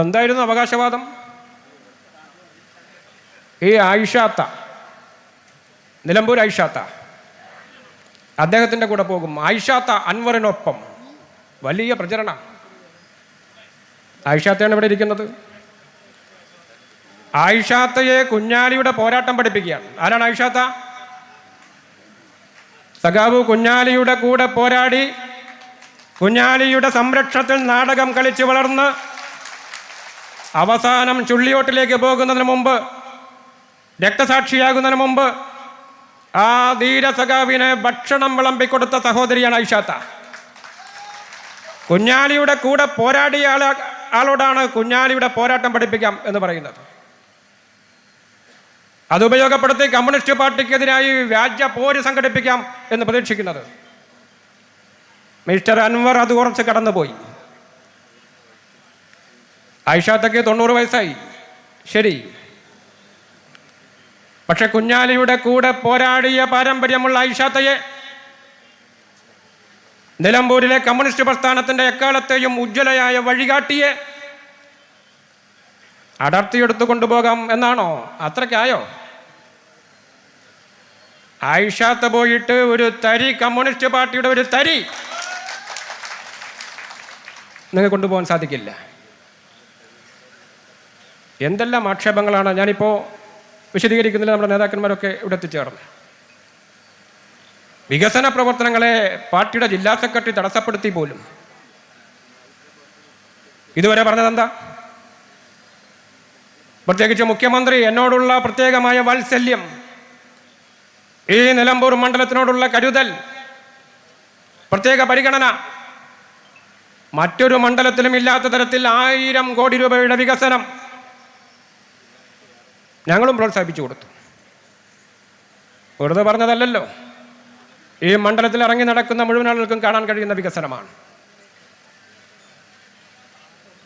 എന്തായിരുന്നു അവകാശവാദം? ഈ ആയിഷാത്ത നിലമ്പൂർ ആയിഷാത്ത അദ്ദേഹത്തിന്റെ കൂടെ പോകും. ആയിഷാത്ത അൻവറിനൊപ്പം. വലിയ പ്രചരണം. ആയിഷാത്തയാണ് ഇവിടെ ഇരിക്കുന്നത്. ആയിഷാത്തയെ കുഞ്ഞാലിയുടെ പോരാട്ടം പഠിപ്പിക്കുകയാണ്. ആരാണ് ആയിഷാത്ത? സഖാബു കുഞ്ഞാലിയുടെ കൂടെ പോരാടി കുഞ്ഞാലിയുടെ സംരക്ഷണത്തിൽ നാടകം കളിച്ച് വളർന്ന് അവസാനം ചുള്ളിയോട്ടിലേക്ക് പോകുന്നതിന് മുമ്പ് രക്തസാക്ഷിയാകുന്നതിന് മുമ്പ് ആ ധീരസഖാവിന് ഭക്ഷണം വിളമ്പിക്കൊടുത്ത സഹോദരിയാണ് ഐഷാത്ത. കുഞ്ഞാലിയുടെ കൂടെ പോരാടിയ ആള ആളോടാണ് കുഞ്ഞാലിയുടെ പോരാട്ടം പഠിപ്പിക്കാം എന്ന് പറയുന്നത്. അതുപയോഗപ്പെടുത്തി കമ്മ്യൂണിസ്റ്റ് പാർട്ടിക്കെതിരായി വ്യാജ പോര് സംഘടിപ്പിക്കാം എന്ന് പ്രതീക്ഷിക്കുന്നത്. മിസ്റ്റർ അൻവർ അത് കുറച്ച് കടന്നുപോയി. ആയിഷാത്തക്ക് തൊണ്ണൂറ് വയസ്സായി. ശരി. പക്ഷെ കുഞ്ഞാലിയുടെ കൂടെ പോരാടിയ പാരമ്പര്യമുള്ള ഐഷാത്തയെ നിലമ്പൂരിലെ കമ്മ്യൂണിസ്റ്റ് പ്രസ്ഥാനത്തിന്റെ എക്കാലത്തെയും ഉജ്ജ്വലയായ വഴികാട്ടിയെ അടർത്തിയെടുത്തു കൊണ്ടുപോകാം എന്നാണോ? അത്രയ്ക്കായോ? ആയിഷാത്ത പോയിട്ട് ഒരു തരി കമ്മ്യൂണിസ്റ്റ് പാർട്ടിയുടെ ഒരു തരി നിങ്ങൾക്ക് കൊണ്ടുപോകാൻ സാധിക്കില്ല. എന്തെല്ലാം ആക്ഷേപങ്ങളാണ് ഞാനിപ്പോൾ വിശദീകരിക്കുന്നതിൽ നമ്മുടെ നേതാക്കന്മാരൊക്കെ ഇവിടെ എത്തിച്ചേർന്നത്? വികസന പ്രവർത്തനങ്ങളെ പാർട്ടിയുടെ ജില്ലാ സെക്രട്ടറി തടസ്സപ്പെടുത്തി പോലും. ഇതുവരെ പറഞ്ഞതെന്താ? പ്രത്യേകിച്ച് മുഖ്യമന്ത്രി എന്നോടുള്ള പ്രത്യേകമായ വാത്സല്യം ഈ നിലമ്പൂർ മണ്ഡലത്തിനോടുള്ള കരുതൽ പ്രത്യേക പരിഗണന മറ്റൊരു മണ്ഡലത്തിലും ഇല്ലാത്ത തരത്തിൽ ആയിരം കോടി രൂപയുടെ വികസനം ഞങ്ങളും പ്രോത്സാഹിപ്പിച്ചു കൊടുത്തു. വെറുതെ പറഞ്ഞതല്ലല്ലോ. ഈ മണ്ഡലത്തിൽ ഇറങ്ങി നടക്കുന്ന മുഴുവൻ ആളുകൾക്കും കാണാൻ കഴിയുന്ന വികസനമാണ്.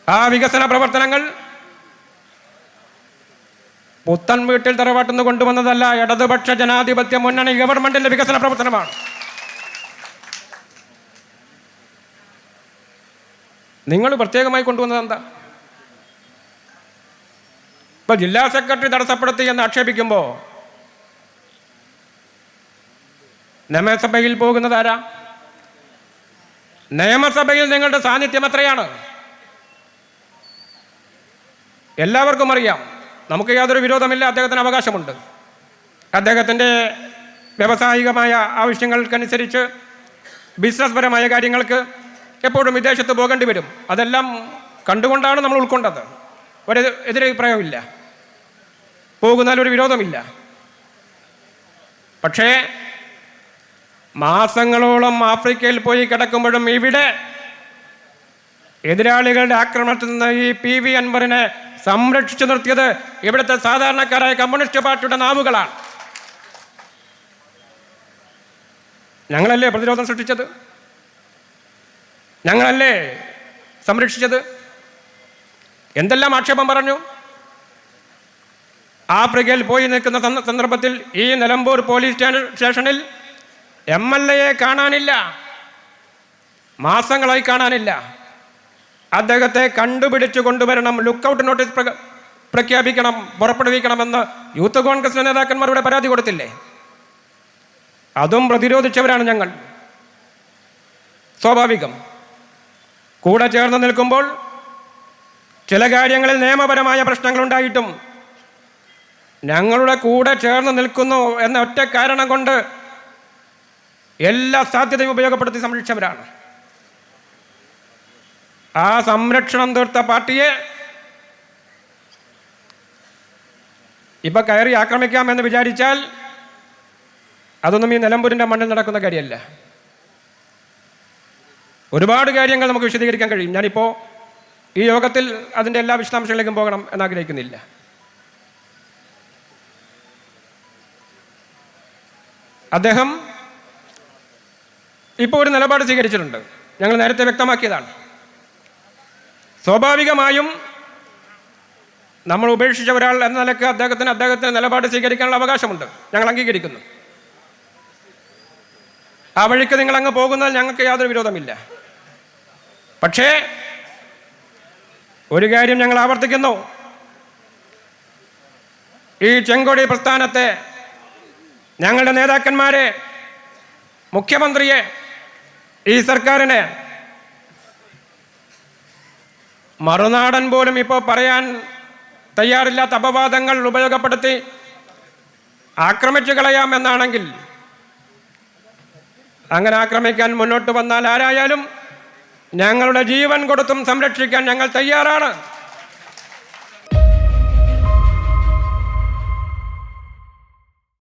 ആ വികസന പ്രവർത്തനങ്ങൾ പുത്തൻ വീട്ടിൽ തറവാട്ടുന്ന കൊണ്ടുവന്നതല്ല ഇടതുപക്ഷ ജനാധിപത്യ മുന്നണി ഗവൺമെന്റിന്റെ വികസന പ്രവർത്തനമാണ്. നിങ്ങൾ പ്രത്യേകമായി കൊണ്ടുവന്നത് എന്താ ഇപ്പൊ ജില്ലാ സെക്രട്ടറി തടസ്സപ്പെടുത്തി എന്ന് ആക്ഷേപിക്കുമ്പോൾ നിയമസഭയിൽ പോകുന്നത് ആരാ? നിയമസഭയിൽ നിങ്ങളുടെ സാന്നിധ്യം എത്രയാണ്? എല്ലാവർക്കും അറിയാം. നമുക്ക് യാതൊരു വിരോധമില്ല അദ്ദേഹത്തിന് അവകാശമുണ്ട്. അദ്ദേഹത്തിന്റെ വ്യവസായികമായ ആവശ്യങ്ങൾക്കനുസരിച്ച് ബിസിനസ് പരമായ കാര്യങ്ങൾക്ക് എപ്പോഴും വിദേശത്ത് പോകേണ്ടി വരും. അതെല്ലാം കണ്ടുകൊണ്ടാണ് നമ്മൾ ഉൾക്കൊണ്ടത്. ഒരു എതിരഭിപ്രായമില്ല പോകുന്നതിൽ ഒരു വിരോധമില്ല. പക്ഷേ മാസങ്ങളോളം ആഫ്രിക്കയിൽ പോയി കിടക്കുമ്പോഴും ഇവിടെ എതിരാളികളുടെ ആക്രമണത്തിൽ നിന്ന് ഈ പി വി അൻവറിനെ സംരക്ഷിച്ചു നിർത്തിയത് ഇവിടുത്തെ സാധാരണക്കാരായ കമ്മ്യൂണിസ്റ്റ് പാർട്ടിയുടെ നാവുകളാണ്. ഞങ്ങളല്ലേ പ്രതിരോധം സൃഷ്ടിച്ചത്? ഞങ്ങളല്ലേ സംരക്ഷിച്ചത്? എന്തെല്ലാം ആക്ഷേപം പറഞ്ഞു? ആഫ്രിക്കയിൽ പോയി നിൽക്കുന്ന സന്ദർഭത്തിൽ ഈ നിലമ്പൂർ പോലീസ് സ്റ്റേഷനിൽ എം എൽ എയെ കാണാനില്ല. മാസങ്ങളായി കാണാനില്ല. അദ്ദേഹത്തെ കണ്ടുപിടിച്ചു കൊണ്ടുവരണം ലുക്കൗട്ട് നോട്ടീസ് പ്രഖ്യാപിക്കണം പുറപ്പെടുവിക്കണമെന്ന് യൂത്ത് കോൺഗ്രസ് നേതാക്കന്മാരുടെ പരാതി കൊടുത്തില്ലേ? അതും പ്രതിരോധിച്ചവരാണ് ഞങ്ങൾ. സ്വാഭാവികം. കൂടെ ചേർന്ന് നിൽക്കുമ്പോൾ ചില കാര്യങ്ങളിൽ നിയമപരമായ പ്രശ്നങ്ങളുണ്ടായിട്ടും ഞങ്ങളുടെ കൂടെ ചേർന്ന് നിൽക്കുന്നു എന്ന ഒറ്റ കാരണം കൊണ്ട് എല്ലാ സാധ്യതയും ഉപയോഗപ്പെടുത്തി സംരക്ഷിച്ചവരാണ്. ആ സംരക്ഷണം തീർത്ത പാർട്ടിയെ ഇപ്പൊ കയറി ആക്രമിക്കാമെന്ന് വിചാരിച്ചാൽ അതൊന്നും ഈ നിലമ്പൂരിന്റെ മണ്ണിൽ നടക്കുന്ന കാര്യമല്ല. ഒരുപാട് കാര്യങ്ങൾ നമുക്ക് വിശദീകരിക്കാൻ കഴിയും. ഞാനിപ്പോൾ ഈ യോഗത്തിൽ അതിന്റെ എല്ലാ വിശദാംശങ്ങളിലേക്കും പോകണം എന്നാഗ്രഹിക്കുന്നില്ല അദ്ദേഹം ഇപ്പോൾ ഒരു നിലപാട് സ്വീകരിച്ചിട്ടുണ്ട്. ഞങ്ങൾ നേരത്തെ വ്യക്തമാക്കിയതാണ്. സ്വാഭാവികമായും നമ്മൾ ഉപേക്ഷിച്ച ഒരാൾ എന്ന നിലയ്ക്ക് അദ്ദേഹത്തിന് അദ്ദേഹത്തിന് നിലപാട് സ്വീകരിക്കാനുള്ള അവകാശമുണ്ട്. ഞങ്ങൾ അംഗീകരിക്കുന്നു. ആ വഴിക്ക് നിങ്ങൾ അങ്ങ് പോകുന്നതിൽ ഞങ്ങൾക്ക് യാതൊരു വിരോധമില്ല. പക്ഷേ ഒരു കാര്യം ഞങ്ങൾ ആവർത്തിക്കുന്നു. ഈ ചെങ്കൊടി പ്രസ്ഥാനത്തെ ഞങ്ങളുടെ നേതാക്കന്മാരെ മുഖ്യമന്ത്രിയെ ഈ സർക്കാരിനെ മറുനാടൻ പോലും ഇപ്പോൾ പറയാൻ തയ്യാറില്ലാത്ത അപവാദങ്ങൾ ഉപയോഗപ്പെടുത്തി ആക്രമിച്ചു കളയാമെന്നാണെങ്കിൽ അങ്ങനെ ആക്രമിക്കാൻ മുന്നോട്ട് വന്നാൽ ആരായാലും ഞങ്ങളുടെ ജീവൻ കൊടുത്തും സംരക്ഷിക്കാൻ ഞങ്ങൾ തയ്യാറാണ്.